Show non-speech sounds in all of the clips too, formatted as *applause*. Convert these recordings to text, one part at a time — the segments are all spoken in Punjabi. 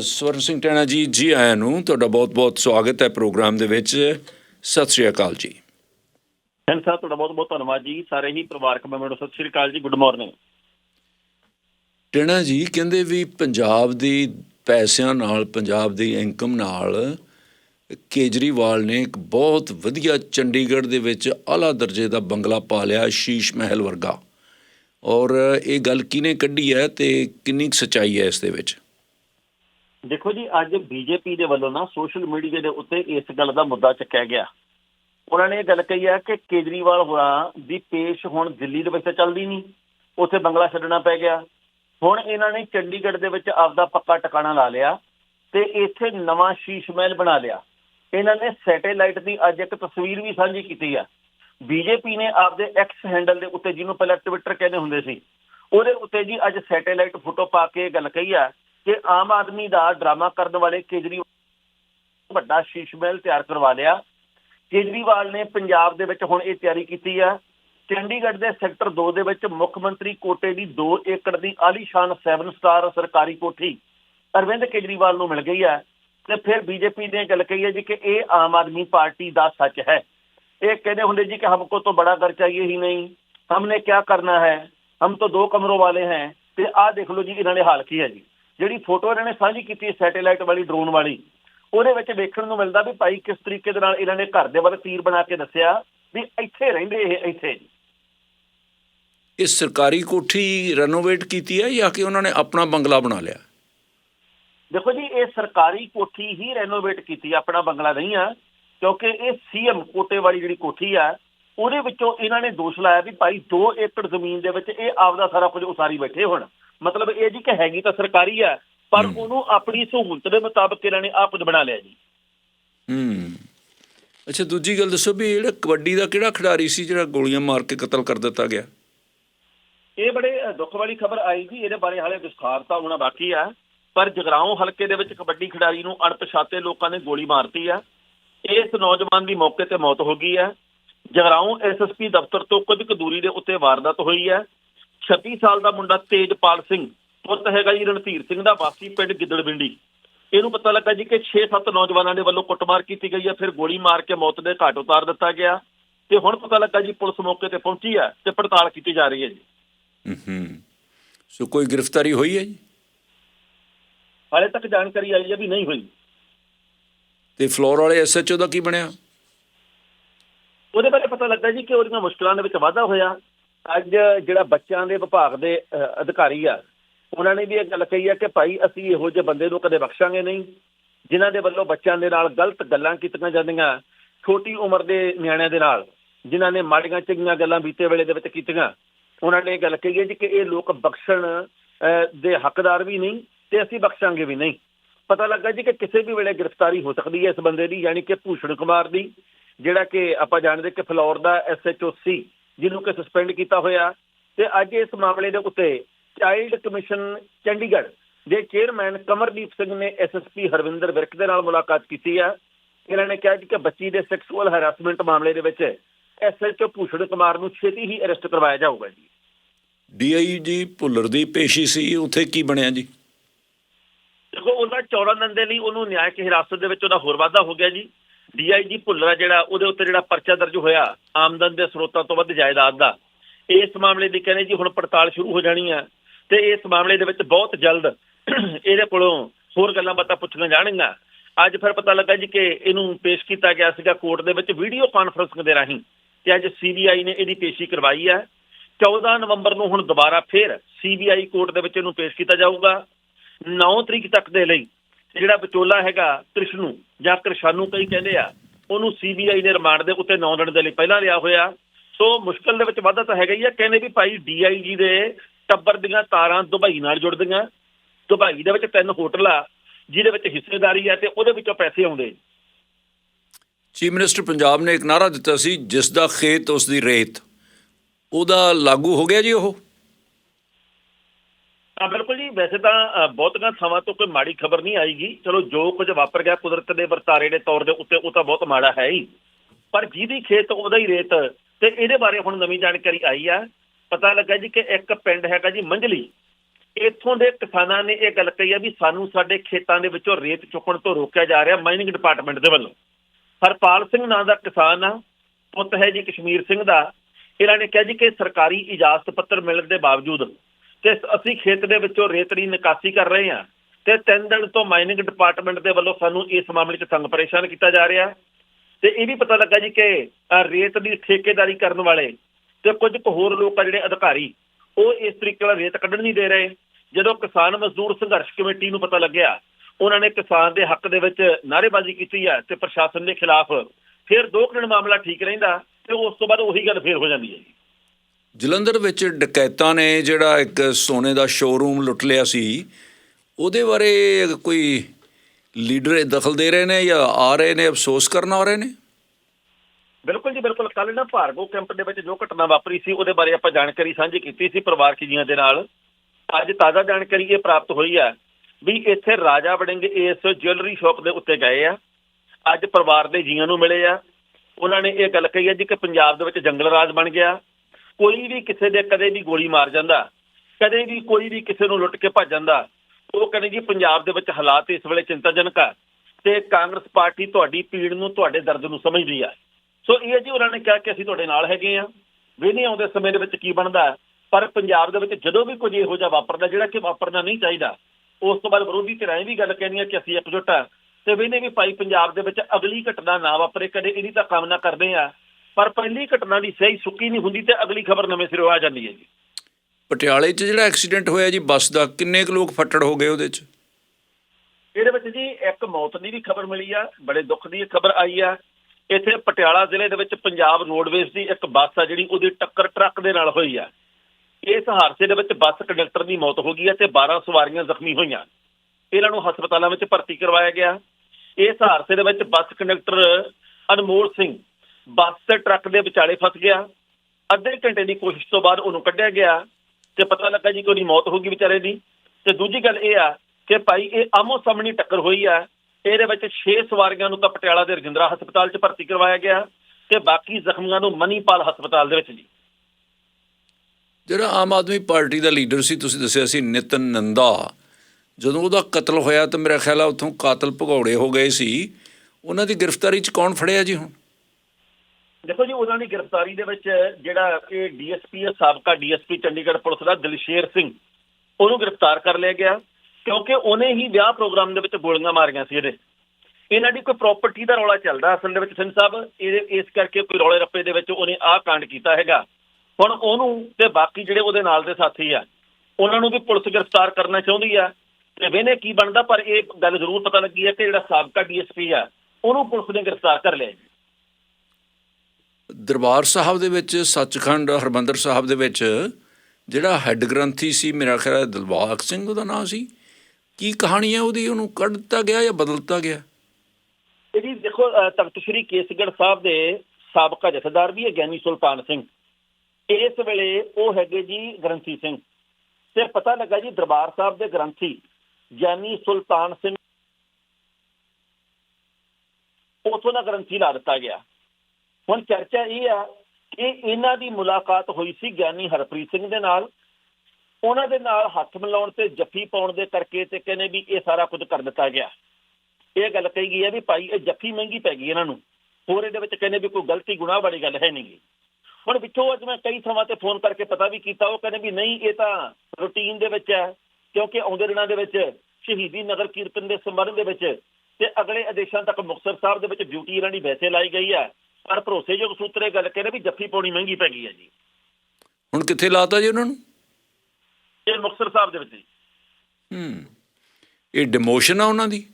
ਸਵਰਨ ਸਿੰਘ ਟੈਣਾ ਜੀ ਜੀ ਆਇਆਂ ਨੂੰ ਤੁਹਾਡਾ ਬਹੁਤ-ਬਹੁਤ ਸਵਾਗਤ ਹੈ ਪ੍ਰੋਗਰਾਮ ਦੇ ਵਿੱਚ। ਸਤਿ ਸ਼੍ਰੀ ਅਕਾਲ ਜੀ। ਸਾਹਿਬ ਤੁਹਾਡਾ ਬਹੁਤ ਬਹੁਤ ਧੰਨਵਾਦ ਜੀ। ਸਾਰੇ ਹੀ ਪਰਿਵਾਰਕ ਮੈਂਬਰਾਂ ਨੂੰ ਸਤਿ ਸ਼੍ਰੀ ਅਕਾਲ ਜੀ। ਗੁੱਡ ਮਾਰਨਿੰਗ ਟੈਣਾ ਜੀ ਕਹਿੰਦੇ ਵੀ ਪੰਜਾਬ ਦੀ ਪੈਸਿਆਂ ਨਾਲ ਪੰਜਾਬ ਦੀ ਇਨਕਮ ਨਾਲ ਕੇਜਰੀਵਾਲ ਨੇ ਇੱਕ ਬਹੁਤ ਵਧੀਆ ਚੰਡੀਗੜ੍ਹ ਦੇ ਵਿੱਚ ਆਲਾ ਦਰਜੇ ਦਾ ਬੰਗਲਾ ਪਾ ਲਿਆ ਸ਼ੀਸ਼ ਮਹਿਲ ਵਰਗਾ। ਔਰ ਇਹ ਗੱਲ ਕਿਹਨੇ ਕੱਢੀ ਹੈ ਤੇ ਕਿੰਨੀ ਸੱਚਾਈ ਹੈ ਇਸ ਦੇ ਵਿੱਚ? ਦੇਖੋ ਜੀ, ਅੱਜ ਬੀਜੇਪੀ ਦੇ ਵੱਲੋਂ ਨਾ ਸੋਸ਼ਲ ਮੀਡੀਆ ਦੇ ਉੱਤੇ ਇਸ ਗੱਲ ਦਾ ਮੁੱਦਾ ਚੱਕਿਆ ਗਿਆ। ਉਹਨਾਂ ਨੇ ਇਹ ਗੱਲ ਕਹੀ ਹੈ ਕਿ ਕੇਜਰੀਵਾਲ ਹੋਰਾਂ ਦੀ ਪੇਸ਼ ਹੁਣ ਦਿੱਲੀ ਦੇ ਵਿੱਚ ਚੱਲਦੀ ਨਹੀਂ, ਉੱਥੇ ਬੰਗਲਾ ਛੱਡਣਾ ਪੈ ਗਿਆ। ਹੁਣ ਇਹਨਾਂ ਨੇ ਚੰਡੀਗੜ੍ਹ ਦੇ ਵਿੱਚ ਆਪਦਾ ਪੱਕਾ ਟਿਕਾਣਾ ਲਾ ਲਿਆ ਤੇ ਇੱਥੇ ਨਵਾਂ ਸ਼ੀਸ਼ ਮਹਿਲ ਬਣਾ ਲਿਆ। ਇਹਨਾਂ ਨੇ ਸੈਟੇਲਾਈਟ ਦੀ ਅੱਜ ਇੱਕ ਤਸਵੀਰ ਵੀ ਸਾਂਝੀ ਕੀਤੀ ਆ। ਬੀਜੇਪੀ ਨੇ ਆਪਦੇ ਐਕਸ ਹੈਂਡਲ ਦੇ ਉੱਤੇ ਜਿਹਨੂੰ ਪਹਿਲਾਂ ਟਵਿੱਟਰ ਕਹਿੰਦੇ ਹੁੰਦੇ ਸੀ, ਉਹਦੇ ਉੱਤੇ ਜੀ ਅੱਜ ਸੈਟੇਲਾਈਟ ਫੋਟੋ ਪਾ ਕੇ ਇਹ ਗੱਲ ਕਹੀ ਆ ਕਿ ਆਮ ਆਦਮੀ ਦਾ ਡਰਾਮਾ ਕਰਨ ਵਾਲੇ ਕੇਜਰੀਵਾਲ ਵੱਡਾ ਸ਼ੀਸ਼ ਮਹਿਲ ਤਿਆਰ ਕਰਵਾ ਲਿਆ ਕੇਜਰੀਵਾਲ ਨੇ ਪੰਜਾਬ ਦੇ ਵਿੱਚ ਹੁਣ ਇਹ ਤਿਆਰੀ ਕੀਤੀ ਆ ਚੰਡੀਗੜ੍ਹ ਦੇ ਸੈਕਟਰ 2 ਦੇ ਵਿੱਚ ਮੁੱਖ ਮੰਤਰੀ ਕੋਟੇ ਦੀ 2 ਏਕੜ ਦੀ ਆਲੀਸ਼ਾਨ 7 ਸਟਾਰ ਸਰਕਾਰੀ ਕੋਠੀ ਅਰਵਿੰਦ ਕੇਜਰੀਵਾਲ ਨੂੰ ਮਿਲ ਗਈ ਹੈ ਤੇ ਫਿਰ ਬੀਜੇਪੀ ਨੇ ਗੱਲ ਕਹੀ ਹੈ ਜੀ ਕਿ ਇਹ ਆਮ ਆਦਮੀ ਪਾਰਟੀ ਦਾ ਸੱਚ ਹੈ ਇਹ ਕਹਿੰਦੇ ਹੁੰਦੇ ਜੀ ਕਿ हमको तो बड़ा घर चाहिए ही नहीं हमने क्या करना है हम तो दो कमरों वाले हैं ਤੇ ਆਹ ਦੇਖ ਲਓ ਜੀ ਇਹਨਾਂ ਨੇ ਹਾਲ ਕੀ ਹੈ ਜੀ ਜਿਹੜੀ ਫੋਟੋ ਇਹਨਾਂ ਨੇ ਸਾਂਝੀ ਕੀਤੀ ਹੈ ਸੈਟੇਲਾਈਟ ਵਾਲੀ ਡਰੋਨ ਵਾਲੀ ਉਹਦੇ ਵਿੱਚ ਵੇਖਣ ਨੂੰ ਮਿਲਦਾ ਵੀ ਭਾਈ ਕਿਸ ਤਰੀਕੇ ਦੇ ਨਾਲ ਇਹਨਾਂ ਨੇ ਘਰ ਦੇ ਵੱਲ ਤੀਰ ਬਣਾ ਕੇ ਦੱਸਿਆ ਵੀ ਇੱਥੇ ਰਹਿੰਦੇ ਇਹ ਇੱਥੇ। ਇਹ ਸਰਕਾਰੀ ਕੋਠੀ ਰੈਨੋਵੇਟ ਕੀਤੀ ਹੈ ਜਾਂ ਕਿ ਉਹਨਾਂ ਨੇ ਆਪਣਾ ਬੰਗਲਾ ਬਣਾ ਲਿਆ? ਦੇਖੋ ਜੀ ਇਹ ਸਰਕਾਰੀ ਕੋਠੀ ਹੀ ਰੈਨੋਵੇਟ ਕੀਤੀ ਆਪਣਾ ਬੰਗਲਾ ਨਹੀਂ ਆ ਕਿਉਂਕਿ ਇਹ ਸੀਐਮ ਕੋਟੇ ਵਾਲੀ ਜਿਹੜੀ ਕੋਠੀ ਆ ਉਹਦੇ ਵਿੱਚੋਂ ਇਹਨਾਂ ਨੇ ਦੋਸ਼ ਲਾਇਆ ਵੀ ਭਾਈ 2 ਏਕੜ ਜ਼ਮੀਨ ਦੇ ਵਿੱਚ ਇਹ ਆਪਦਾ ਸਾਰਾ ਕੁਝ ਉਸਾਰੀ ਬੈਠੇ ਹੁਣ। ਮਤਲਬ ਇਹ ਜੀ ਕਿ ਹੈਗੀ ਤਾਂ ਸਰਕਾਰੀ ਆ ਪਰ। ਉਹਨੂੰ ਆਪਣੀ ਸਹੂਲਤ ਦੇ ਮੁਤਾਬਕ ਇਹਨਾਂ ਨੇ ਆਪ ਕੁਝ ਬਣਾ ਲਿਆ ਜੀ। ਹੂੰ। ਅੱਛਾ ਦੂਜੀ ਗੱਲ ਦੱਸੋ ਵੀ ਇਹ ਜਿਹੜਾ ਕਬੱਡੀ ਦਾ ਕਿਹੜਾ ਖਿਡਾਰੀ ਸੀ ਜਿਹੜਾ ਗੋਲੀਆਂ ਮਾਰ ਕੇ ਕਤਲ ਕਰ ਦਿੱਤਾ ਗਿਆ? ਇਹ ਬੜੇ ਦੁੱਖ ਵਾਲੀ ਖਬਰ ਆਈ ਜੀ ਇਹਦੇ ਬਾਰੇ ਹਾਲੇ ਵਿਸਥਾਰ ਤਾਂ ਹੋਣਾ ਬਾਕੀ ਆ। ਪਰ ਜਗਰਾਉਂ ਹਲਕੇ ਦੇ ਵਿੱਚ ਕਬੱਡੀ ਖਿਡਾਰੀ ਨੂੰ ਅਣਪਛਾਤੇ ਲੋਕਾਂ ਨੇ ਗੋਲੀ ਮਾਰਤੀ ਆ। ਇਸ ਨੌਜਵਾਨ ਦੀ ਮੌਕੇ ਤੇ ਮੌਤ ਹੋ ਗਈ ਹੈ ਜਗਰਾਉਂ ਐਸਐਸਪੀ ਦਫ਼ਤਰ ਤੋਂ ਕੁਝ ਕੁ ਦੂਰੀ ਦੇ ਉੱਤੇ ਵਾਰਦਾਤ ਹੋਈ ਹੈ 26 ਸਾਲ ਦਾ ਮੁੰਡਾ ਤੇਜਪਾਲ ਸਿੰਘ ਪੁੱਤ ਹੈਗਾ ਜੀ ਰਣਧੀਰ ਸਿੰਘ ਦਾ ਵਾਸੀ ਪਿੰਡ ਗਿੱਦੜਵਿੰਡੀ। ਇਹਨੂੰ ਪਤਾ ਲੱਗਾ ਜੀ ਕਿ 6-7 ਨੌਜਵਾਨਾਂ ਦੇ ਵੱਲੋਂ ਕੁੱਟਮਾਰ ਕੀਤੀ ਗਈ ਹੈ ਫਿਰ ਗੋਲੀ ਮਾਰ ਕੇ ਮੌਤ ਦੇ ਘਾਟ ਉਤਾਰ ਦਿੱਤਾ ਗਿਆ ਤੇ ਹੁਣ ਪਤਾ ਲੱਗਾ ਜੀ ਪੁਲਿਸ ਮੌਕੇ ਤੇ ਪਹੁੰਚੀ ਹੈ ਤੇ ਪੜਤਾਲ ਕੀਤੀ ਜਾ ਰਹੀ ਹੈ ਜੀ। ਹੂੰ ਸੋ ਕੋਈ ਗ੍ਰਿਫਤਾਰੀ ਹੋਈ ਹੈ ਜੀ? ਹਾਲੇ ਤੱਕ ਜਾਣਕਾਰੀ ਆਈ ਹੈ ਵੀ ਨਹੀਂ ਹੋਈ। ਤੇ ਫਲੋਰ ਵਾਲੇ ਐਸਐਚਓ ਦਾ ਕੀ ਬਣਿਆ? ਉਹਦੇ ਬਾਰੇ ਪਤਾ ਲੱਗਾ ਜੀ ਕਿ ਉਹਦੀਆਂ ਮੁਸ਼ਕਲਾਂ ਦੇ ਵਿੱਚ ਵਾਧਾ ਹੋਇਆ। ਅੱਜ ਜਿਹੜਾ ਬੱਚਿਆਂ ਦੇ ਵਿਭਾਗ ਦੇ ਅਧਿਕਾਰੀ ਆ ਉਹਨਾਂ ਨੇ ਵੀ ਇਹ ਗੱਲ ਕਹੀ ਆ ਕਿ ਭਾਈ ਅਸੀਂ ਇਹੋ ਜਿਹੇ ਬੰਦੇ ਨੂੰ ਕਦੇ ਬਖਸ਼ਾਂਗੇ ਨਹੀਂ ਜਿਨ੍ਹਾਂ ਦੇ ਵੱਲੋਂ ਬੱਚਿਆਂ ਦੇ ਨਾਲ ਗਲਤ ਗੱਲਾਂ ਕੀਤੀਆਂ ਜਾਂਦੀਆਂ ਛੋਟੀ ਉਮਰ ਦੇ ਨਿਆਣਿਆਂ ਦੇ ਨਾਲ ਜਿਨ੍ਹਾਂ ਨੇ ਮਾੜੀਆਂ ਚੰਗੀਆਂ ਗੱਲਾਂ ਬੀਤੇ ਵੇਲੇ ਦੇ ਵਿੱਚ ਕੀਤੀਆਂ। ਉਹਨਾਂ ਨੇ ਇਹ ਗੱਲ ਕਹੀ ਹੈ ਜੀ ਕਿ ਇਹ ਲੋਕ ਬਖਸ਼ਣ ਅਹ, ਦੇ ਹੱਕਦਾਰ ਵੀ ਨਹੀਂ ਤੇ ਅਸੀਂ ਬਖਸ਼ਾਂਗੇ ਵੀ ਨਹੀਂ। ਪਤਾ ਲੱਗਾ ਜੀ ਕਿ ਕਿਸੇ ਵੀ ਵੇਲੇ ਗ੍ਰਿਫਤਾਰੀ ਹੋ ਸਕਦੀ ਹੈ ਇਸ ਬੰਦੇ ਦੀ ਯਾਨੀ ਕਿ ਭੂਸ਼ਣ ਕੁਮਾਰ ਦੀ ਜਿਹੜਾ ਕਿ ਆਪਾਂ ਜਾਣਦੇ ਕਿ ਫਲੌਰ ਦਾ ਐਸਐਚਓ ਸੀ। ਜਿਹਨੂੰ ਕਿ ਸਸਪੈਂਡ ਕੀਤਾ ਹੋਇਆ। ਤੇ ਅੱਜ ਇਸ ਮਾਮਲੇ ਦੇ ਉੱਤੇ ਚਾਈਲਡ ਕਮਿਸ਼ਨ ਚੰਡੀਗੜ੍ਹ ਦੇ ਚੇਅਰਮੈਨ ਕਮਰਦੀਪ ਸਿੰਘ ਨੇ ਐਸਐਸਪੀ ਹਰਵਿੰਦਰ ਵਿਰਕ ਦੇ ਨਾਲ ਮੁਲਾਕਾਤ ਕੀਤੀ ਆ। ਇਹਨਾਂ ਨੇ ਕਿਹਾ ਕਿ ਬੱਚੀ ਦੇ ਸੈਕਸੁਅਲ ਹੈਰਾਸਮੈਂਟ ਮਾਮਲੇ ਦੇ ਵਿੱਚ ਐਸਐਚਓ ਭੂਸ਼ਣ ਕੁਮਾਰ ਨੂੰ ਛੇਤੀ ਹੀ ਅਰੈਸਟ ਕਰਵਾਇਆ ਜਾਊਗਾ ਜੀ। ਡੀਆਈਜੀ ਭੁੱਲਰ ਦੀ ਪੇਸ਼ੀ ਸੀ ਉੱਥੇ ਕੀ ਬਣਿਆ ਜੀ? ਦੇਖੋ ਉਹਦਾ 14 ਦਿਨ ਦੇ ਲਈ ਉਹਨੂੰ ਨਿਆਇਕ ਹਿਰਾਸਤ ਦੇ ਵਿੱਚ ਉਹਦਾ ਹੋਰ ਵਾਧਾ ਹੋ ਗਿਆ ਜੀ। ਡੀਆਈਜੀ ਭੁੱਲਰਾ ਜਿਹੜਾ, ਉਹਦੇ ਉੱਤੇ ਜਿਹੜਾ ਪਰਚਾ ਦਰਜ ਹੋਇਆ, ਆਮਦਨ ਦੇ ਸਰੋਤਾਂ ਤੋਂ ਵੱਧ ਜਾਇਦਾਦ ਦਾ, ਇਸ ਮਾਮਲੇ ਦੀ ਕਹਿੰਦੇ ਜੀ ਹੁਣ ਪੜਤਾਲ ਸ਼ੁਰੂ ਹੋ ਜਾਣੀ ਆ, ਤੇ ਇਸ ਮਾਮਲੇ ਦੇ ਵਿੱਚ ਬਹੁਤ ਜਲਦ *clears throat* ਇਹਦੇ ਕੋਲੋਂ ਹੋਰ ਗੱਲਾਂ ਬਾਤਾਂ ਪੁੱਛੀਆਂ ਜਾਣਗੀਆਂ। ਅੱਜ ਫਿਰ ਪਤਾ ਲੱਗਾ ਜੀ ਕਿ ਇਹਨੂੰ ਪੇਸ਼ ਕੀਤਾ ਗਿਆ ਸੀਗਾ ਕੋਰਟ ਦੇ ਵਿੱਚ ਵੀਡੀਓ ਕਾਨਫਰੰਸਿੰਗ ਦੇ ਰਾਹੀਂ, ਤੇ ਅੱਜ ਸੀਬੀਆਈ ਨੇ ਇਹਦੀ ਪੇਸ਼ੀ ਕਰਵਾਈ ਹੈ 14 ਨਵੰਬਰ ਨੂੰ ਹੁਣ ਦੁਬਾਰਾ ਫਿਰ ਸੀਬੀਆਈ ਕੋਰਟ ਦੇ ਵਿੱਚ ਇਹਨੂੰ ਪੇਸ਼ ਕੀਤਾ ਜਾਊਗਾ। 9 ਤਰੀਕ ਤੱਕ ਦੇ ਲਈ ਜਿਹੜਾ ਵਿਚੋਲਾ ਹੈਗਾ ਕ੍ਰਿਸ਼ਨੂ ਜਾਂ ਕ੍ਰਿਸ਼ਾਨੂ ਕਈ ਕਹਿੰਦੇ ਆ, ਉਹਨੂੰ ਸੀਬੀਆਈ ਨੇ ਰਿਮਾਂਡ ਦੇ ਉੱਤੇ 9 ਦਿਨ ਦੇ ਲਈ ਪਹਿਲਾਂ ਲਿਆ ਹੋਇਆ। ਸੋ ਮੁਸ਼ਕਲ ਦੇ ਵਿੱਚ ਵਾਧਾ ਤਾਂ ਹੈਗਾ ਹੀ ਆ, ਕਹਿੰਦੇ ਵੀ ਭਾਈ ਡੀਆਈਜੀ ਦੇ ਟੱਬਰ ਦੀਆਂ ਤਾਰਾਂ ਦੁਬਈ ਨਾਲ ਜੁੜਦੀਆਂ। ਦੁਬਈ ਦੇ ਵਿੱਚ ਤਿੰਨ ਹੋਟਲ ਆ ਜਿਹਦੇ ਵਿੱਚ ਹਿੱਸੇਦਾਰੀ ਆ ਤੇ ਉਹਦੇ ਵਿੱਚੋਂ ਪੈਸੇ ਆਉਂਦੇ। ਚੀਫ ਮਿਨਿਸਟਰ ਪੰਜਾਬ ਨੇ ਇੱਕ ਨਾਰਾ ਦਿੱਤਾ ਸੀ, ਜਿਸ ਦਾ ਖੇਤ ਉਸ ਦੀ ਰੇਤ। ਉਹਦਾ ਲਾਗੂ ਹੋ ਗਿਆ ਜੀ ਉਹ? ਹਾਂ ਬਿਲਕੁਲ ਜੀ। ਵੈਸੇ ਤਾਂ ਅ, ਬਹੁਤੀਆਂ ਥਾਵਾਂ ਤੋਂ ਕੋਈ ਮਾੜੀ ਖਬਰ ਨਹੀਂ ਆਏਗੀ। ਚਲੋ ਜੋ ਕੁਝ ਵਾਪਰ ਗਿਆ ਕੁਦਰਤ ਦੇ ਵਰਤਾਰੇ ਦੇ ਤੌਰ ਦੇ ਉੱਤੇ ਉਹ ਤਾਂ ਬਹੁਤ ਮਾੜਾ ਹੈ ਹੀ। ਪਰ ਜਿਹਦੀ ਖੇਤ ਉਹਦਾ ਹੀ ਰੇਤ। ਤੇ ਇਹਦੇ ਬਾਰੇ ਹੁਣ ਨਵੀਂ ਜਾਣਕਾਰੀ ਆਈ ਆ। ਪਤਾ ਲੱਗਾ ਜੀ ਕਿ ਇੱਕ ਪਿੰਡ ਹੈਗਾ ਜੀ ਮੰਝਲੀ। ਇੱਥੋਂ ਦੇ ਕਿਸਾਨਾਂ ਨੇ ਇਹ ਗੱਲ ਕਹੀ ਆ ਵੀ ਸਾਨੂੰ ਸਾਡੇ ਖੇਤਾਂ ਦੇ ਵਿੱਚੋਂ ਰੇਤ ਚੁੱਕਣ ਤੋਂ ਰੋਕਿਆ ਜਾ ਰਿਹਾ ਮਾਈਨਿੰਗ ਡਿਪਾਰਟਮੈਂਟ ਦੇ ਵੱਲੋਂ। ਹਰਪਾਲ ਸਿੰਘ ਨਾਂ ਦਾ ਕਿਸਾਨ ਆ। ਪੁੱਤ ਹੈ ਜੀ ਕਸ਼ਮੀਰ ਸਿੰਘ ਦਾ। ਇਹਨਾਂ ਨੇ ਕਿਹਾ ਜੀ ਕਿ ਸਰਕਾਰੀ ਇਜਾਜ਼ਤ ਪੱਤਰ ਮਿਲਣ ਦੇ ਬਾਵਜੂਦ ਤੇ ਅਸੀਂ ਖੇਤ ਦੇ ਵਿੱਚੋਂ ਰੇਤ ਦੀ ਨਿਕਾਸੀ ਕਰ ਰਹੇ ਹਾਂ ਤੇ ਤਿੰਨ ਦਿਨ ਤੋਂ ਮਾਈਨਿੰਗ ਡਿਪਾਰਟਮੈਂਟ ਦੇ ਵੱਲੋਂ ਸਾਨੂੰ ਇਸ ਮਾਮਲੇ 'ਚ ਤੰਗ ਪਰੇਸ਼ਾਨ ਕੀਤਾ ਜਾ ਰਿਹਾ ਤੇ ਇਹ ਵੀ ਪਤਾ ਲੱਗਾ ਜੀ ਕਿ ਰੇਤ ਦੀ ਠੇਕੇਦਾਰੀ ਕਰਨ ਵਾਲੇ ਤੇ ਕੁਝ ਕੁ ਹੋਰ ਲੋਕ ਆ ਜਿਹੜੇ ਅਧਿਕਾਰੀ, ਉਹ ਇਸ ਤਰੀਕੇ ਨਾਲ ਰੇਤ ਕੱਢਣ ਨਹੀਂ ਦੇ ਰਹੇ। ਜਦੋਂ ਕਿਸਾਨ ਮਜ਼ਦੂਰ ਸੰਘਰਸ਼ ਕਮੇਟੀ ਨੂੰ ਪਤਾ ਲੱਗਿਆ, ਉਹਨਾਂ ਨੇ ਕਿਸਾਨ ਦੇ ਹੱਕ ਦੇ ਵਿੱਚ ਨਾਅਰੇਬਾਜ਼ੀ ਕੀਤੀ ਹੈ ਤੇ ਪ੍ਰਸ਼ਾਸਨ ਦੇ ਖਿਲਾਫ ਫਿਰ ਦੋ ਕੁ ਦਿਨ ਮਾਮਲਾ ਠੀਕ ਰਹਿੰਦਾ ਤੇ ਉਸ ਤੋਂ ਬਾਅਦ ਉਹੀ ਗੱਲ ਫੇਰ ਹੋ ਜਾਂਦੀ ਹੈ ਜੀ। ਜਲੰਧਰ ਵਿੱਚ ਡਕੈਤਾਂ ਨੇ ਜਿਹੜਾ ਇੱਕ ਸੋਨੇ ਦਾ ਸ਼ੋਰੂਮ ਲੁੱਟ ਲਿਆ ਸੀ, ਉਹਦੇ ਬਾਰੇ ਕੋਈ ਲੀਡਰ ਦਖਲ ਦੇ ਰਹੇ ਨੇ ਜਾਂ ਆ ਰਹੇ ਨੇ, ਅਫਸੋਸ ਕਰਨ ਆ ਰਹੇ ਨੇ? ਬਿਲਕੁਲ ਜੀ, ਬਿਲਕੁਲ। ਕੱਲ ਨਾ ਭਾਰਗੋ ਕੈਂਪ ਦੇ ਵਿੱਚ ਜੋ ਘਟਨਾ ਵਾਪਰੀ ਸੀ, ਉਹਦੇ ਬਾਰੇ ਆਪਾਂ ਜਾਣਕਾਰੀ ਸਾਂਝੀ ਕੀਤੀ ਸੀ ਪਰਿਵਾਰਕ ਜੀਆਂ ਦੇ ਨਾਲ। ਅੱਜ ਤਾਜ਼ਾ ਜਾਣਕਾਰੀ ਇਹ ਪ੍ਰਾਪਤ ਹੋਈ ਹੈ ਵੀ ਇੱਥੇ ਰਾਜਾ ਵੜਿੰਗ ਇਸ ਜੁਐਲਰੀ ਸ਼ਾਪ ਦੇ ਉੱਤੇ ਗਏ ਆ। ਅੱਜ ਪਰਿਵਾਰ ਦੇ ਜੀਆਂ ਨੂੰ ਮਿਲੇ ਆ। ਉਹਨਾਂ ਨੇ ਇਹ ਗੱਲ ਕਹੀ ਹੈ ਜੀ ਕਿ ਪੰਜਾਬ ਦੇ ਵਿੱਚ ਜੰਗਲ ਰਾਜ ਬਣ ਗਿਆ। ਕੋਈ ਵੀ ਕਿਸੇ ਦੇ ਕਦੇ ਵੀ ਗੋਲੀ ਮਾਰ ਜਾਂਦਾ, ਕਦੇ ਵੀ ਕੋਈ ਵੀ ਕਿਸੇ ਨੂੰ ਲੁੱਟ ਕੇ ਭੱਜ ਜਾਂਦਾ, ਉਹ ਕਹਿੰਦੇ ਜੀ ਪੰਜਾਬ ਦੇ ਵਿੱਚ ਹਾਲਾਤ ਇਸ ਵੇਲੇ ਚਿੰਤਾਜਨਕ ਆ ਤੇ ਕਾਂਗਰਸ ਪਾਰਟੀ ਤੁਹਾਡੀ ਪੀੜ ਨੂੰ ਤੁਹਾਡੇ ਦਰਦ ਨੂੰ ਸਮਝਦੀ ਆ। ਸੋ ਇਹ ਜੀ ਉਹਨਾਂ ਨੇ ਕਿਹਾ ਕਿ ਅਸੀਂ ਤੁਹਾਡੇ ਨਾਲ ਹੈਗੇ ਆ ਵੀ ਆਉਂਦੇ ਸਮੇਂ ਦੇ ਵਿੱਚ ਕੀ ਬਣਦਾ ਪਰ ਪੰਜਾਬ ਦੇ ਵਿੱਚ ਜਦੋਂ ਵੀ ਕੁਝ ਇਹੋ ਜਿਹਾ ਵਾਪਰਦਾ, ਜਿਹੜਾ ਕਿ ਵਾਪਰਨਾ ਨਹੀਂ ਚਾਹੀਦਾ, ਉਸ ਤੋਂ ਬਾਅਦ ਵਿਰੋਧੀ ਧਿਰਾਂ ਇਹ ਵੀ ਗੱਲ ਕਹਿੰਦੀਆਂ ਕਿ ਅਸੀਂ ਇਕਜੁੱਟ ਆ ਤੇ ਵੀ ਵੀ ਭਾਈ ਪੰਜਾਬ ਦੇ ਵਿੱਚ ਅਗਲੀ ਘਟਨਾ ਨਾ ਵਾਪਰੇ, ਕਦੇ ਇਹਦੀ ਤਾਂ ਕਾਮਨਾ ਕਰਦੇ ਆ ਪਰ ਪਹਿਲੀ ਘਟਨਾ ਦੀ ਸਹੀ ਸੁੱਕੀ ਨਹੀਂ ਹੁੰਦੀ ਤੇ ਅਗਲੀ ਖਬਰ ਨਵੇਂ ਸਿਰੋਂ ਆ ਜਾਂਦੀ ਹੈ ਜੀ। ਪਟਿਆਲੇ 'ਚ ਜਿਹੜਾ ਐਕਸੀਡੈਂਟ ਹੋਇਆ ਜੀ ਬੱਸ ਦਾ ਕਿੰਨੇ ਕੁ ਲੋਕ ਫੱਟੜ ਹੋ ਗਏ ਉਹਦੇ 'ਚ? ਇਹਦੇ ਵਿੱਚ ਜੀ ਇੱਕ ਮੌਤ ਦੀ ਵੀ ਖਬਰ ਮਿਲੀ ਆ ਬੜੇ ਦੁੱਖ ਦੀ ਖਬਰ ਆਈ ਆ। ਇੱਥੇ ਪਟਿਆਲਾ ਜ਼ਿਲ੍ਹੇ ਦੇ ਵਿੱਚ ਪੰਜਾਬ ਰੋਡਵੇਜ਼ ਦੀ ਇੱਕ ਬੱਸ ਆ ਜਿਹੜੀ ਉਹਦੀ ਟੱਕਰ ਟਰੱਕ ਦੇ ਨਾਲ ਹੋਈ ਆ। ਇਸ ਹਾਦਸੇ ਦੇ ਵਿੱਚ ਬੱਸ ਕੰਡਕਟਰ ਦੀ ਮੌਤ ਹੋ ਗਈ ਹੈ ਤੇ 12 ਸਵਾਰੀਆਂ ਜ਼ਖਮੀ ਹੋਈਆਂ। ਇਹਨਾਂ ਨੂੰ ਹਸਪਤਾਲਾਂ ਵਿੱਚ ਭਰਤੀ ਕਰਵਾਇਆ ਗਿਆ। ਇਸ ਹਾਦਸੇ ਦੇ ਵਿੱਚ ਬੱਸ ਕੰਡਕਟਰ ਅਨਮੋਲ ਸਿੰਘ ਬੱਸ ਤੇ ਟਰੱਕ ਦੇ ਵਿਚਾਲੇ ਫਸ ਗਿਆ। ਅੱਧੇ ਘੰਟੇ ਦੀ ਕੋਸ਼ਿਸ਼ ਤੋਂ ਬਾਅਦ ਉਹਨੂੰ ਕੱਢਿਆ ਗਿਆ ਤੇ ਪਤਾ ਲੱਗਾ ਜੀ ਕਿ ਉਹਦੀ ਮੌਤ ਹੋ ਗਈ ਵਿਚਾਰੇ ਦੀ। ਤੇ ਦੂਜੀ ਗੱਲ ਇਹ ਆ ਕਿ ਭਾਈ ਇਹ ਆਮੋ ਸਾਹਮਣੀ ਟੱਕਰ ਹੋਈ ਆ। ਇਹਦੇ ਵਿੱਚ 6 ਸਵਾਰੀਆਂ ਨੂੰ ਤਾਂ ਪਟਿਆਲਾ ਦੇ ਰਜਿੰਦਰਾ ਹਸਪਤਾਲ 'ਚ ਭਰਤੀ ਕਰਵਾਇਆ ਗਿਆ ਤੇ ਬਾਕੀ ਜ਼ਖਮੀਆਂ ਨੂੰ ਮਨੀਪਾਲ ਹਸਪਤਾਲ ਦੇ ਵਿੱਚ ਜੀ। ਜਿਹੜਾ ਆਮ ਆਦਮੀ ਪਾਰਟੀ ਦਾ ਲੀਡਰ ਸੀ, ਤੁਸੀਂ ਦੱਸਿਆ ਸੀ ਨਿਤਨ ਨੰਦਾ। ਜਦੋਂ ਉਹਦਾ ਕਤਲ ਹੋਇਆ ਤਾਂ ਮੇਰਾ ਖਿਆਲ ਆ ਉੱਥੋਂ ਕਾਤਲ ਭਗੌੜੇ ਹੋ ਗਏ ਸੀ। ਉਹਨਾਂ ਦੀ ਗ੍ਰਿਫਤਾਰੀ 'ਚ ਕੌਣ ਫੜਿਆ ਜੀ ਹੁਣ? ਦੇਖੋ ਜੀ, ਉਹਨਾਂ ਦੀ ਗ੍ਰਿਫਤਾਰੀ ਦੇ ਵਿੱਚ ਜਿਹੜਾ ਇਹ ਡੀਐਸਪੀ ਹੈ, ਸਾਬਕਾ ਡੀਐਸਪੀ ਚੰਡੀਗੜ੍ਹ ਪੁਲਿਸ ਦਾ ਦਿਲਸ਼ੇਰ ਸਿੰਘ, ਉਹਨੂੰ ਗ੍ਰਿਫਤਾਰ ਕਰ ਲਿਆ ਗਿਆ ਕਿਉਂਕਿ ਉਹਨੇ ਹੀ ਵਿਆਹ ਪ੍ਰੋਗਰਾਮ ਦੇ ਵਿੱਚ ਗੋਲੀਆਂ ਮਾਰੀਆਂ ਸੀ ਇਹਦੇ। ਇਹਨਾਂ ਦੀ ਕੋਈ ਪ੍ਰਾਪਰਟੀ ਦਾ ਰੌਲਾ ਚੱਲਦਾ ਅਸਲ ਦੇ ਵਿੱਚ ਸਿੰਘ ਸਾਹਿਬ ਇਹ ਇਸ ਕਰਕੇ ਕੋਈ ਰੌਲੇ ਰੱਪੇ ਦੇ ਵਿੱਚ ਉਹਨੇ ਆਹ ਕਾਂਡ ਕੀਤਾ ਹੈਗਾ। ਹੁਣ ਉਹਨੂੰ ਤੇ ਬਾਕੀ ਜਿਹੜੇ ਉਹਦੇ ਨਾਲ ਦੇ ਸਾਥੀ ਆ, ਉਹਨਾਂ ਨੂੰ ਵੀ ਪੁਲਿਸ ਗ੍ਰਿਫਤਾਰ ਕਰਨਾ ਚਾਹੁੰਦੀ ਆ ਤੇ ਵੇਨੇ ਕੀ ਬਣਦਾ ਪਰ ਇਹ ਗੱਲ ਜ਼ਰੂਰ ਪਤਾ ਲੱਗੀ ਹੈ ਕਿ ਜਿਹੜਾ ਸਾਬਕਾ ਡੀਐਸਪੀ ਆ, ਉਹਨੂੰ ਪੁਲਿਸ ਨੇ ਗ੍ਰਿਫਤਾਰ ਕਰ ਲਿਆ ਜੀ। ਦਰਬਾਰ ਸਾਹਿਬ ਦੇ ਵਿੱਚ, ਸੱਚਖੰਡ ਹਰਮੰਦਰ ਸਾਹਿਬ ਦੇ ਵਿੱਚ ਜਿਹੜਾ ਹੈੱਡ ਗ੍ਰੰਥੀ ਸੀ, ਮੇਰਾ ਖਿਆਲ ਦਿਲਬਾਗ ਸਿੰਘ ਉਹਦਾ ਨਾਮ ਸੀ। ਕੀ ਕਹਾਣੀ ਹੈ ਉਹਦੀ? ਉਹਨੂੰ ਕੱਢ ਦਿੱਤਾ ਗਿਆ ਜਾਂ ਬਦਲ ਦਿੱਤਾ ਗਿਆ? ਇਹ ਜੀ ਦੇਖੋ ਤਖਤ ਸ੍ਰੀ ਕੇਸਗੜ੍ਹ ਸਾਹਿਬ ਦੇ ਸਾਬਕਾ ਜਥੇਦਾਰ ਵੀ ਹੈ ਗਿਆਨੀ ਸੁਲਤਾਨ ਸਿੰਘ। ਇਸ ਵੇਲੇ ਉਹ ਹੈਗੇ ਜੀ ਗ੍ਰੰਥੀ ਸਿੰਘ। ਤੇ ਪਤਾ ਲੱਗਾ ਜੀ ਦਰਬਾਰ ਸਾਹਿਬ ਦੇ ਗ੍ਰੰਥੀ ਗਿਆਨੀ ਸੁਲਤਾਨ ਸਿੰਘ, ਉਥੋਂ ਦਾ ਗ੍ਰੰਥੀ ਲਾ ਦਿੱਤਾ ਗਿਆ। ਹੁਣ ਚਰਚਾ ਇਹ ਆ ਕਿ ਇਹਨਾਂ ਦੀ ਮੁਲਾਕਾਤ ਹੋਈ ਸੀ ਗਿਆਨੀ ਹਰਪ੍ਰੀਤ ਸਿੰਘ ਦੇ ਨਾਲ। ਉਹਨਾਂ ਦੇ ਨਾਲ ਹੱਥ ਮਿਲਾਉਣ ਤੇ ਜੱਫੀ ਪਾਉਣ ਦੇ ਕਰਕੇ ਤੇ ਕਹਿੰਦੇ ਵੀ ਇਹ ਸਾਰਾ ਕੁਝ ਕਰ ਦਿੱਤਾ ਗਿਆ। ਇਹ ਗੱਲ ਕਹੀ ਗਈ ਹੈ ਵੀ ਭਾਈ ਇਹ ਜੱਫੀ ਮਹਿੰਗੀ ਪੈ ਗਈ ਇਹਨਾਂ ਨੂੰ। ਹੋਰ ਇਹਦੇ ਵਿੱਚ ਕਹਿੰਦੇ ਵੀ ਕੋਈ ਗਲਤੀ ਗੁਨਾਹ ਵਾਲੀ ਗੱਲ ਹੈ ਨਹੀਂਗੀ ਹੁਣ ਵਿੱਚੋਂ ਅੱਜ ਮੈਂ ਕਈ ਥਾਵਾਂ ਤੇ ਫੋਨ ਕਰਕੇ ਪਤਾ ਵੀ ਕੀਤਾ, ਉਹ ਕਹਿੰਦੇ ਵੀ ਨਹੀਂ, ਇਹ ਤਾਂ ਰੁਟੀਨ ਦੇ ਵਿੱਚ ਹੈ, ਕਿਉਂਕਿ ਆਉਂਦੇ ਦਿਨਾਂ ਦੇ ਵਿੱਚ ਸ਼ਹੀਦੀ ਨਗਰ ਕੀਰਤਨ ਦੇ ਸੰਬੰਧ ਦੇ ਵਿੱਚ ਤੇ ਅਗਲੇ ਆਦੇਸ਼ਾਂ ਤੱਕ ਮੁਕਤਸਰ ਸਾਹਿਬ ਦੇ ਵਿੱਚ ਡਿਊਟੀ ਇਹਨਾਂ ਦੀ ਵੈਸੇ ਲਾਈ ਗਈ ਹੈ। ਪਰ ਭਰੋਸੇਯੋਗ ਸੂਤਰੇ ਗੱਲ ਕਹਿੰਦੇ ਵੀ ਜੱਫੀ ਪਾਉਣੀ ਮਹਿੰਗੀ ਪੈ ਗਈ ਹੈ ਜੀ। ਹੁਣ ਕਿੱਥੇ ਲਾਤਾ ਜੀ ਉਹਨਾਂ ਨੂੰ? ਇਹ ਮੁਕਤਸਰ ਸਾਹਿਬ ਦੇ ਵਿੱਚ ਜੀ। ਹੂੰ। ਇਹ ਡਿਮੋਸ਼ਨ ਆ ਉਹਨਾਂ ਦੀ?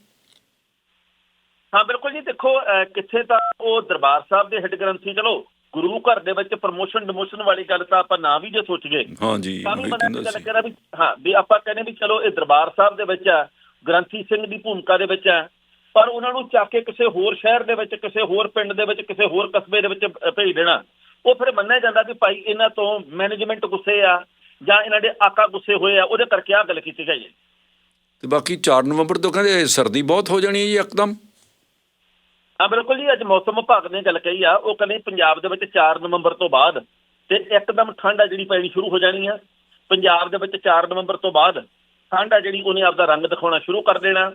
ਹਾਂ ਬਿਲਕੁਲ ਜੀ ਦੇਖੋ ਕਿੱਥੇ ਤਾਂ ਉਹ ਦਰਬਾਰ ਸਾਹਿਬ ਦੇ ਹੈੱਡ ਗ੍ਰੰਥੀ ਚਲੋ ਗੁਰੂ ਘਰ ਦੇ ਵਿੱਚ ਪ੍ਰਮੋਸ਼ਨ ਡਿਮੋਸ਼ਨ ਵਾਲੀ ਗੱਲ ਤਾਂ ਆਪਾਂ ਨਾ ਵੀ ਜੇ ਸੋਚੀਏ ਹਾਂਜੀ ਤਾਂ ਵੀ ਉਹੀ ਬੰਦਾ ਕਹਿੰਦਾ ਗੱਲ ਸੀ। ਕਰਾਂ ਵੀ ਹਾਂ ਵੀ ਆਪਾਂ ਕਹਿੰਦੇ ਵੀ ਚਲੋ ਇਹ ਦਰਬਾਰ ਸਾਹਿਬ ਦੇ ਵਿੱਚ ਆ ਗ੍ਰੰਥੀ ਸਿੰਘ ਦੀ ਭੂਮਿਕਾ ਦੇ ਵਿੱਚ ਆ ਪਰ ਉਹਨਾਂ ਨੂੰ ਚੱਕ ਕੇ ਕਿਸੇ ਹੋਰ ਸ਼ਹਿਰ ਦੇ ਵਿੱਚ ਕਿਸੇ ਹੋਰ ਪਿੰਡ ਦੇ ਵਿੱਚ ਕਿਸੇ ਹੋਰ ਕਸਬੇ ਦੇ ਵਿੱਚ ਭੇਜ ਦੇਣਾ। ਉਹ ਫਿਰ ਮੰਨਿਆ ਜਾਂਦਾ ਵੀ ਭਾਈ ਇਹਨਾਂ ਤੋਂ ਮੈਨੇਜਮੈਂਟ ਗੁੱਸੇ ਆ ਜਾਂ ਇਹਨਾਂ ਦੇ ਆਕਾ ਗੁੱਸੇ ਹੋਏ ਆ ਉਹਦੇ ਕਰਕੇ ਆ ਗੱਲ ਕੀਤੀ ਗਈ ਹੈ। ਤੇ ਬਾਕੀ 4 ਨਵੰਬਰ ਤੋਂ ਕਹਿੰਦੇ ਸਰਦੀ ਬਹੁਤ ਹੋ ਜਾਣੀ ਹੈ ਜੀ ਇੱਕਦਮ। ਹਾਂ ਬਿਲਕੁਲ ਜੀ ਅੱਜ ਮੌਸਮ ਵਿਭਾਗ ਨੇ ਗੱਲ ਕਹੀ ਆ ਉਹ ਕਹਿੰਦੇ ਪੰਜਾਬ ਦੇ ਵਿੱਚ 4 ਨਵੰਬਰ ਤੋਂ ਬਾਅਦ ਤੇ ਇੱਕਦਮ ਠੰਡ ਆ ਜਿਹੜੀ ਪੈਣੀ ਸ਼ੁਰੂ ਹੋ ਜਾਣੀ ਆ। ਪੰਜਾਬ ਦੇ ਵਿੱਚ 4 ਨਵੰਬਰ ਤੋਂ ਬਾਅਦ ਠੰਡ ਆ ਜਿਹੜੀ ਉਹਨੇ ਆਪਦਾ ਰੰਗ ਦਿਖਾਉਣਾ ਸ਼ੁਰੂ ਕਰ ਦੇਣਾ।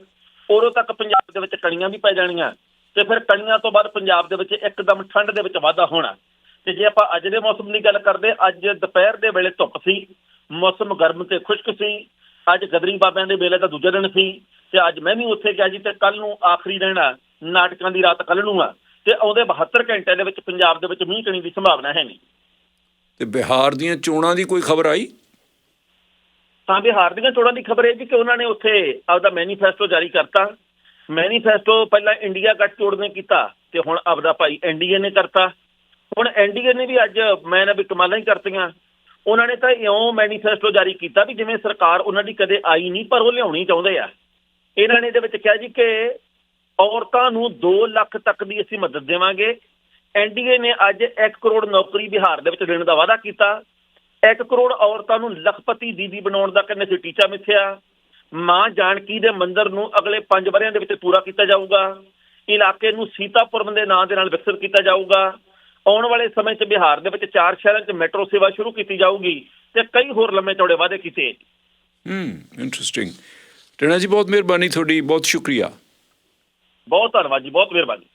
ਉਦੋਂ ਤੱਕ ਪੰਜਾਬ ਦੇ ਵਿੱਚ ਕਣੀਆਂ ਵੀ ਪੈ ਜਾਣੀਆਂ ਤੇ ਫਿਰ ਕਣੀਆਂ ਤੋਂ ਬਾਅਦ ਪੰਜਾਬ ਦੇ ਵਿੱਚ ਇੱਕਦਮ ਠੰਡ ਦੇ ਵਿੱਚ ਵਾਧਾ ਹੋਣਾ। ਤੇ ਜੇ ਆਪਾਂ ਅੱਜ ਦੇ ਮੌਸਮ ਦੀ ਗੱਲ ਕਰਦੇ, ਅੱਜ ਦੁਪਹਿਰ ਦੇ ਵੇਲੇ ਧੁੱਪ ਸੀ, ਮੌਸਮ ਗਰਮ ਤੇ ਖੁਸ਼ਕ ਸੀ, ਅੱਜ ਗਦਰੀ ਬਾਬਿਆਂ ਦੇ ਵੇਲੇ ਦਾ ਦੂਜਾ ਦਿਨ ਸੀ ਤੇ ਅੱਜ ਮੈਂ ਵੀ ਉੱਥੇ ਗਿਆ ਜੀ ਤੇ ਕੱਲ ਨੂੰ ਆਖਰੀ ਦਿਨ ਆ, ਨਾਟਕਾਂ ਦੀ ਰਾਤ ਕੱਲ ਨੂੰ ਆ ਤੇ ਆਉਂਦੇ 72 ਘੰਟੇ ਦੇ ਵਿੱਚ ਪੰਜਾਬ ਦੇ ਵਿੱਚ ਮੀਂਹ ਕਣੀ ਦੀ ਸੰਭਾਵਨਾ ਹੈ ਨਹੀਂ। ਤੇ ਬਿਹਾਰ ਦੀਆਂ ਚੋਣਾਂ ਦੀ ਕੋਈ ਖਬਰ ਆਈ? ਤਾਂ ਬਿਹਾਰ ਦੀਆਂ ਚੋਣਾਂ ਦੀ ਖਬਰ ਇਹ ਜੀ ਕਿ ਉਹਨਾਂ ਨੇ ਉੱਥੇ ਆਪਦਾ ਮੈਨੀਫੈਸਟੋ ਜਾਰੀ ਕਰਤਾ। ਮੈਨੀਫੈਸਟੋ ਪਹਿਲਾਂ ਇੰਡੀਆ ਗੱਠਜੋੜ ਨੇ ਕੀਤਾ ਤੇ ਹੁਣ ਆਪਦਾ ਭਾਈ ਐਨਡੀਏ ਨੇ ਕਰਤਾ। ਹੁਣ ਐਨਡੀਏ ਨੇ ਵੀ ਅੱਜ ਮੈਂ ਨਾ ਵੀ ਕਮਾਲਾਂ ਹੀ ਕਰਤੀਆਂ। ਉਹਨਾਂ ਨੇ ਤਾਂ ਇਉਂ ਮੈਨੀਫੈਸਟੋ ਜਾਰੀ ਕੀਤਾ ਵੀ ਜਿਵੇਂ ਸਰਕਾਰ ਉਹਨਾਂ ਦੀ ਕਦੇ ਆਈ ਨਹੀਂ, ਪਰ ਉਹ ਲਿਆਉਣੀ ਚਾਹੁੰਦੇ ਆ। ਇਹਨਾਂ ਨੇ ਇਹਦੇ ਵਿੱਚ ਕਿਹਾ ਜੀ ਕਿ ਔਰਤਾਂ ਨੂੰ 2 ਲੱਖ ਤੱਕ ਦੀ ਅਸੀਂ ਮਦਦ ਦੇਵਾਂਗੇ। ਐਨਡੀਏ ਨੇ ਅੱਜ 1 ਕਰੋੜ ਨੌਕਰੀ ਬਿਹਾਰ ਦੇ ਵਿੱਚ ਦੇਣ ਦਾ ਵਾਅਦਾ ਕੀਤਾ। 1 ਕਰੋੜ ਔਰਤਾਂ ਨੂੰ ਲਖਪਤੀ ਦੀਦੀ ਬਣਾਉਣ ਦਾ ਕਹਿੰਦੇ ਸੀ ਟੀਚਾ ਮਿੱਥਿਆ। ਮਾਂ ਜਾਨਕੀ ਦੇ ਮੰਦਿਰ ਨੂੰ ਅਗਲੇ 5 ਵਰਿਆਂ ਦੇ ਵਿੱਚ ਪੂਰਾ ਕੀਤਾ ਜਾਊਗਾ। ਇਲਾਕੇ ਨੂੰ ਸੀਤਾਪੁਰਮ ਦੇ ਨਾਂ ਦੇ ਨਾਲ ਵਿਕਸਿਤ ਕੀਤਾ ਜਾਊਗਾ। ਆਉਣ ਵਾਲੇ ਸਮੇਂ 'ਚ ਬਿਹਾਰ ਦੇ ਵਿੱਚ ਚਾਰ ਸ਼ਹਿਰਾਂ 'ਚ ਮੈਟਰੋ ਸੇਵਾ ਸ਼ੁਰੂ ਕੀਤੀ ਜਾਊਗੀ ਤੇ ਕਈ ਹੋਰ ਲੰਮੇ ਚੌੜੇ ਵਾਅਦੇ ਕੀਤੇ। ਹੂੰ ਇੰਟਰਸਟਿੰਗ ਟਣਾ ਜੀ ਬਹੁਤ ਮਿਹਰਬਾਨੀ ਤੁਹਾਡੀ ਬਹੁਤ ਸ਼ੁਕਰੀਆ। ਬਹੁਤ ਧੰਨਵਾਦ ਜੀ ਬਹੁਤ ਮਿਹਰਬਾਨੀ।